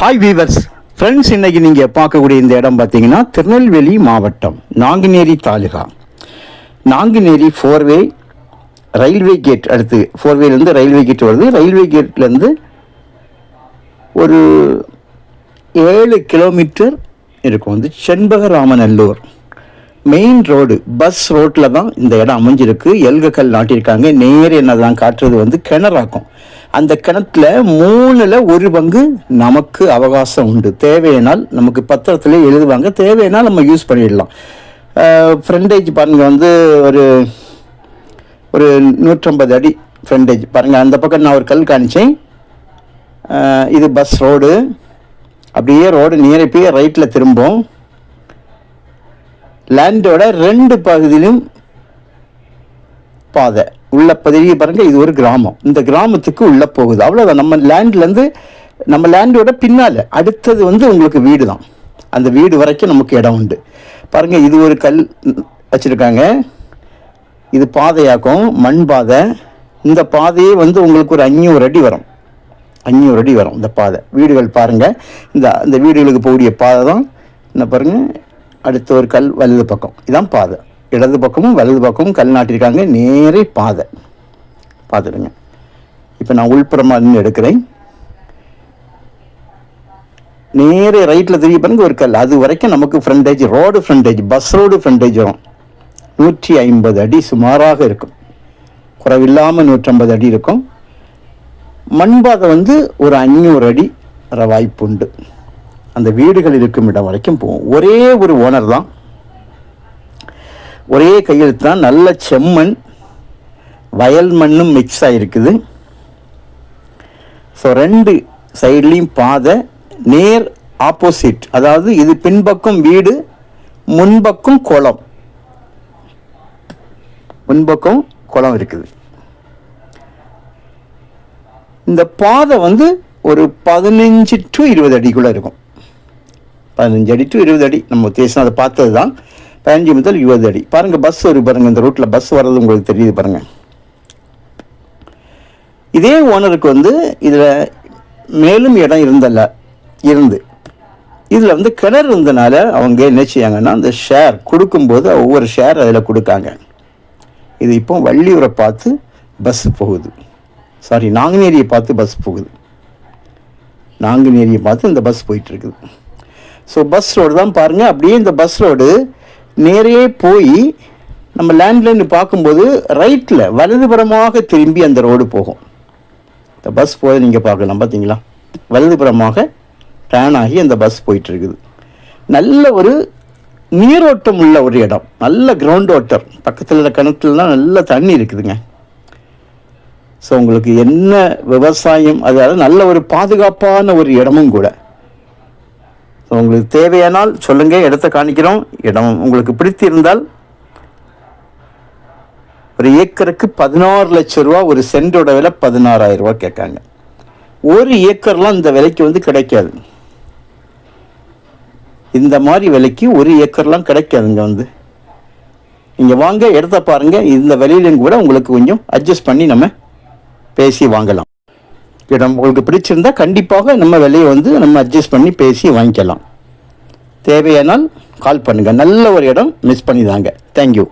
Hi viewers friends இன்னைக்கு நீங்கள் பார்க்கக்கூடிய இந்த இடம் பார்த்தீங்கன்னா திருநெல்வேலி மாவட்டம் Nanguneri taluka. Nanguneri four way railway gate அடுத்து ஃபோர்வேலேருந்து ரயில்வே கேட் வருது. ரயில்வே கேட்லேருந்து ஒரு ஏழு கிலோமீட்டர் இருக்கும். வந்து செண்பகராமநல்லூர். மெயின் ரோடு பஸ் ரோட்டில் தான் இந்த இடம் அமைஞ்சிருக்கு. எல்கக்கல் நாட்டியிருக்காங்க. நேர் என்னதான் காட்டுறது வந்து கிணறாக்கும். அந்த கிணத்துல மூணில் ஒரு பங்கு நமக்கு அவகாசம் உண்டு. தேவையினால் நமக்கு பத்திரத்தில் எழுதுவாங்க. தேவையினால் நம்ம யூஸ் பண்ணிடலாம். ஃப்ரண்டேஜ் பாருங்க வந்து ஒரு ஒரு நூற்றம்பது அடி ஃப்ரண்டேஜ் பாருங்கள் அந்த பக்கம் நான் ஒரு கல் காணிச்சேன். இது பஸ் ரோடு அப்படியே ரோடு நேரே போய் ரைட்டில் திரும்பும் லேண்டோட ரெண்டு பகுதியிலும் பாதை. உள்ள பகுதியை பாருங்க இது ஒரு கிராமம். இந்த கிராமத்துக்கு உள்ள போகுது. அவ்வளோதான் நம்ம லேண்ட்லேருந்து நம்ம லேண்டோட பின்னால் அடுத்தது வந்து உங்களுக்கு வீடு தான் அந்த வீடு வரைக்கும் நமக்கு இடம் உண்டு. பாருங்க இது ஒரு கல் வச்சுருக்காங்க. இது பாதையாக்கும் மண் பாதை. இந்த பாதையே வந்து உங்களுக்கு ஒரு அஞ்சூறு அடி வரும். அஞ்சூறு அடி வரும் இந்த பாதை. வீடுகள் பாருங்கள் இந்த இந்த வீடுகளுக்கு போகக்கூடிய பாதை தான் என்ன பாருங்கள் அடுத்த ஒரு கல் வலது பக்கம். இதான் பாதை. இடது பக்கமும் வலது பக்கமும் கல் நாட்டியிருக்காங்க. நேரே பாதை. பார்த்துடுங்க. இப்போ நான் உள்புறமாக நின்று எடுக்கிறேன். நேரே ரைட்டில் திரும்பி பாருங்க ஒரு கல். அது வரைக்கும் நமக்கு frontage road frontage bus road frontage வரும். நூற்றி ஐம்பது அடி சுமாராக இருக்கும். குறைவில்லாமல் நூற்றம்பது அடி இருக்கும். மண்பாதை வந்து ஒரு அஞ்சூறு அடி வர வாய்ப்பு உண்டு அந்த வீடுகள் இருக்கும் இடம் வரைக்கும் போகும். ஒரே ஒரு ஓனர் தான். ஒரே கையெழுத்து தான். நல்ல செம்மண் வயல் மண்ணும் மிக்ஸ் ஆகிருக்குது ஸோ ரெண்டு சைட்லேயும் பாதை நேர் ஆப்போசிட் அதாவது இது பின்பக்கம் வீடு முன்பக்கம் குளம். முன்பக்கம் குளம் இருக்குது. இந்த பாதை வந்து ஒரு பதினஞ்சு டு இருபது அடிக்குள்ளே இருக்கும். பதினஞ்சு அடி டு இருபது அடி. நம்ம உத்தேசம் அதை பார்த்தது தான் பதினஞ்சு முதல் இருபது அடி. பாருங்கள் பஸ் வரும் பாருங்கள் இந்த ரூட்டில் பஸ் வர்றது உங்களுக்கு தெரியுது பாருங்கள் இதே ஓனருக்கு வந்து இதில் மேலும் இடம் இருந்தல்ல இருந்து. இதில் வந்து கிணறு இருந்தனால அவங்க என்ன செய்யாங்கன்னா அந்த ஷேர் கொடுக்கும்போது ஒவ்வொரு ஷேர் அதில் கொடுக்காங்க. இது இப்போ வள்ளியூரை பார்த்து பஸ் போகுது. சாரி நாங்குநேரியை பார்த்து பஸ் போகுது. நாங்குநேரியை பார்த்து இந்த பஸ் போயிட்டுருக்குது ஸோ பஸ் ரோடு தான் பாருங்கள் அப்படியே இந்த பஸ் ரோடு நேரே போய் நம்ம லேண்ட்லைன் பார்க்கும்போது ரைட்டில் வலதுபுறமாக திரும்பி அந்த ரோடு போகும். இந்த பஸ் போய் நீங்கள் பார்க்கலாம் பார்த்தீங்களா? வலதுபுறமாக டேன் ஆகி அந்த பஸ் போயிட்டுருக்குது. நல்ல ஒரு நீரோட்டம் உள்ள ஒரு இடம். நல்ல கிரவுண்ட் வாட்டர் பக்கத்தில் இருக்கிற கிணத்துலலாம் நல்ல தண்ணி இருக்குதுங்க. ஸோ உங்களுக்கு என்ன விவசாயம் அதாவது நல்ல ஒரு பாதுகாப்பான ஒரு இடமும் கூட உங்களுக்கு தேவையானால் சொல்லுங்கள் இடத்த காணிக்கிறோம் இடம் உங்களுக்கு பிடித்திருந்தால் ஒரு ஏக்கருக்கு பதினாறு லட்சம் ரூபா ஒரு சென்டோட விலை பதினாறாயிரம் ரூபா கேட்காங்க. ஒரு ஏக்கர்லாம் இந்த விலைக்கு வந்து கிடைக்காது. இந்த மாதிரி விலைக்கு ஒரு ஏக்கர்லாம் கிடைக்காதுங்க வந்து. நீங்கள் வாங்க இடத்த பாருங்கள் இந்த விலையிலும் கூட உங்களுக்கு கொஞ்சம் அட்ஜஸ்ட் பண்ணி நம்ம பேசி வாங்கலாம். இடம் உங்களுக்கு பிடிச்சிருந்தா கண்டிப்பாக நம்ம விலையை வந்து நம்ம அட்ஜஸ்ட் பண்ணி பேசி வாங்கிக்கலாம். தேவையானால் கால் பண்ணுங்கள் நல்ல ஒரு இடம் மிஸ் பண்ணிதாங்க. தேங்க்யூ